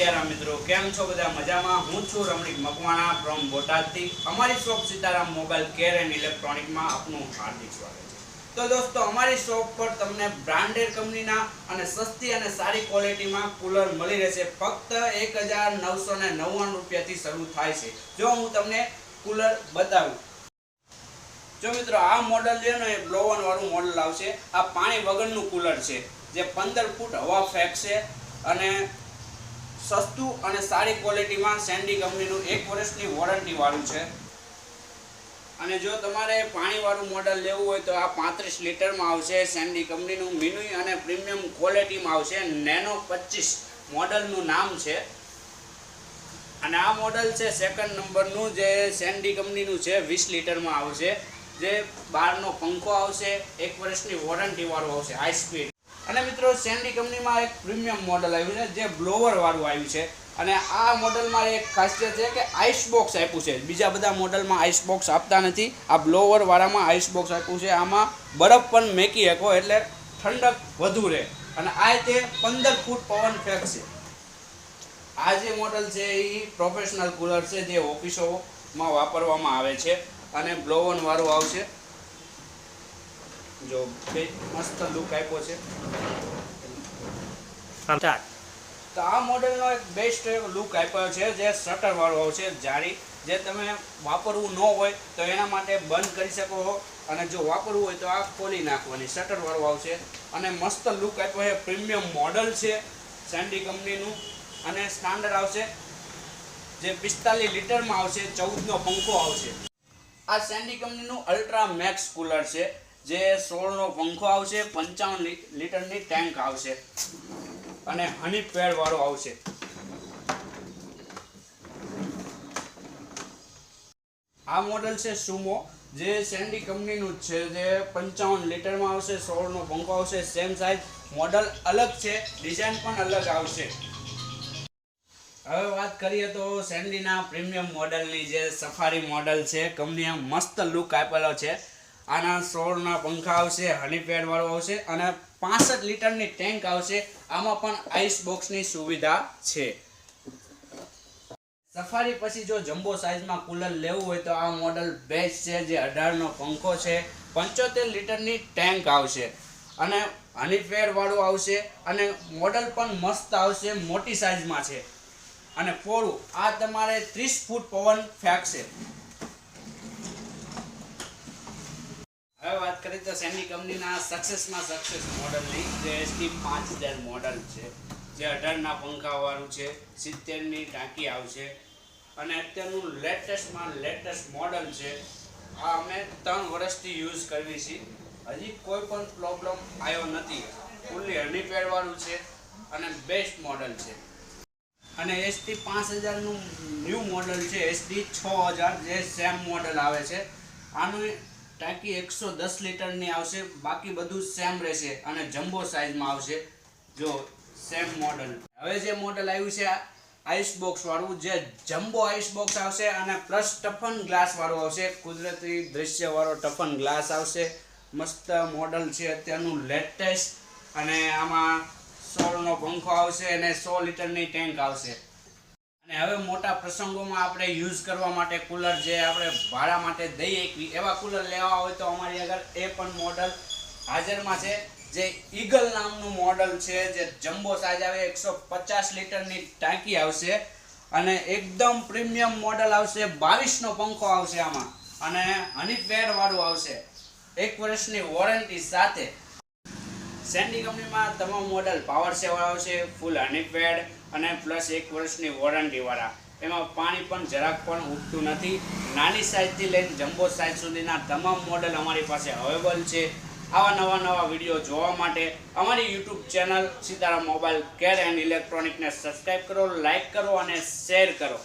છો બધા? મજામાં? હું છું રમણીક મકવાણા ફ્રોમ બોટાદથી. અમારી shop Sitaram mobile care and ઇલેક્ટ્રોનિકમાં આપનું હાર્દિક સ્વાગત છે. તો દોસ્તો, અમારી શોપ પર તમને બ્રાન્ડેડ કંપનીના અને સસ્તી અને સારી ક્વોલિટીમાં કુલર મળી રહેશે. ફક્ત એક હજાર નવસો ને નવ્વાણું રૂપિયાથી શરૂ થાય છે. જો હું તમને કુલર બતાવું. જો મિત્રો, આ મોડલ છે ને, એ બ્લોવનવાળું મોડલ આવશે. આ પાણી વગરનું કુલર છે. જે પંદર ફૂટ હવા ફેંકશે અને સસ્તું અને સારી ક્વોલિટીમાં સેન્ડી કંપનીનું એક વર્ષની વોરંટી વાળું છે. અને જો તમારે પાણીવાળું મોડલ લેવું હોય તો આ પાંત્રીસ લીટરમાં આવશે. સેન્ડી કંપનીનું મિનુઈ અને પ્રીમિયમ ક્વોલિટીમાં આવશે. નેનો પચીસ મોડલનું નામ છે. અને આ મોડલ છે સેકન્ડ નંબરનું જે સેન્ડી કંપનીનું છે, વીસ લીટરમાં આવશે. જે બહારનો પંખો આવશે, એક વર્ષની વોરંટી વાળું આવશે હાઈ સ્પીડ અને મિત્રો સેન્ડી કંપનીમાં એક પ્રીમિયમ મોડલ આવ્યું છે, જે બ્લોવર વાળું આવ્યું છે. અને આ મોડલમાં એક ખાસિયત છે કે આઈસ બોક્સ આપ્યું છે. બીજા બધા મોડલમાં આઈસ બોક્સ આપતા નથી. આ બ્લોવર વાળામાં આઈસ બોક્સ આપ્યું છે. આમાં બરફ પણ મેકી શકો, એટલે ઠંડક વધુ રહે. અને આ તે પંદર ફૂટ પવન ફેંકશે. આ જે મોડલ છે, એ પ્રોફેશનલ કુલર છે, જે ઓફિસોમાં વાપરવામાં આવે છે. અને બ્લોવનવાળું આવશે. જો બે મસ્ત લુક આપ્યો છે. તો આ મોડેલનો એક બેસ્ટ લુક આપ્યો છે જે શટર વાળો આવશે જાળી જે તમે વાપરવું ન હોય તો એના માટે બંધ કરી શકો છો અને જો વાપરવું હોય તો આ ખોલી નાખવાની શટર વાળો આવશે. અને મસ્ત લુક આપ્યો છે પ્રીમિયમ મોડલ છે સેન્ડી કંપનીનું. અને સ્ટાન્ડર્ડ આવશે જે પિસ્તાલીસ લીટરમાં આવશે ચૌદનો પંખો આવશે. આ સેન્ડી કંપનીનું અલ્ટ્રા મેક્સ કુલર છે. જે સોળનો પંખો આવશે, પંચાવન લીટરની ટેન્ક આવશે. અને હની પેડ વાળો આવશે. આ મોડલ છે સુમો, જે સેન્ડી કંપનીનું જ છે, જે પંચાવન લીટરમાં આવશે, સોળનો પંખો આવશે સેમ સાઇઝ મોડલ અલગ છે ડિઝાઇન પણ અલગ આવશે. હવે વાત કરીએ તો સેન્ડીના પ્રીમિયમ મોડલની, જે સફારી મોડલ છે, કંપનીએ મસ્ત લુક આપેલો છે. આના સોળના પંખા આવશે હનીપેડ વાળો આવશે અને પાસઠ લીટરની ટેન્ક આવશે. આમાં પણ આઈસ બોક્સની સુવિધા છે. સફારી પછી જો જમ્બો સાઇઝમાં કુલર લેવું હોય તો આ મોડલ બેસ્ટ છે, જે અઢારનો પંખો છે. પંચોતેર લીટરની ટેન્ક આવશે. અને હનીફેરવાળું આવશે અને મોડલ પણ મસ્ત આવશે, મોટી સાઇઝમાં છે. અને પોળું આ તમારે ત્રીસ ફૂટ પવન ફેંકશે હવે વાત કરીએ તો સેમી કંપનીના સક્સેસમાં સક્સેસ મોડલની જે એસટી પાંચ હજાર મોડલ છે, જે અઢારના પંખાવાળું છે, સિત્તેરની ટાંકી આવશે. અને અત્યારનું લેટેસ્ટમાં લેટેસ્ટ મોડલ છે, આ અમે ત્રણ વર્ષથી યુઝ કરવી છીએ હજી કોઈ પણ પ્રોબ્લેમ આવ્યો નથી. ફૂલ્લી હનીપેડવાળું છે અને બેસ્ટ મોડલ છે. અને એસટી પાંચ હજારનું ન્યૂ મોડલ છે, એસટી છ હજાર જે સેમ મોડલ આવે છે. આનું ટાંકી એકસો દસ લીટરની આવશે. બાકી બધું સેમ રહેશે અને જમ્બો સાઇઝમાં આવશે. જો સેમ મોડલ હવે જે મોડલ આવ્યું છે આઈસ બોક્સ જે જમ્બો આઈસ બોક્સ આવશે અને પ્લસ ટફન ગ્લાસ વાળું આવશે. કુદરતી દૃશ્યવાળો ટફન ગ્લાસ આવશે. મસ્ત મોડલ છે અત્યારનું લેટેસ્ટ અને આમાં સોળનો પંખો આવશે અને સો લીટરની ટેન્ક આવશે. અને હવે મોટા પ્રસંગોમાં આપણે યુઝ કરવા માટે કુલર જે આપણે ભાડા માટે દઈએ એવા કુલર લેવા હોય તો અમારી આગળ એ પણ મોડલ હાજરમાં છે. જે ઈગલ નામનું મોડલ છે, જે જમ્બો સાઇઝ આવે, એકસો પચાસ લીટરની ટાંકી આવશે અને એકદમ પ્રીમિયમ મોડલ આવશે, બાવીસનો પંખો આવશે આમાં. અને હનીફેરવાળું આવશે. એક વર્ષની વોરંટી સાથે. સેન્ડી કંપનીમાં તમામ મોડલ પાવર સેવર આવશે ફૂલ હનીપેડ અને પ્લસ એક વર્ષની વોરંટીવાળા એમાં પાણી પણ જરાક પણ ઉઠતું નથી. નાની સાઇઝથી લઈને જમ્બો સાઇઝ સુધીના તમામ મોડલ અમારી પાસે અવેલેબલ છે. આવા નવા નવા વીડિયો જોવા માટે અમારી YouTube channel Sitaram mobile care and ઇલેક્ટ્રોનિકને subscribe કરો લાઇક કરો અને શેર કરો.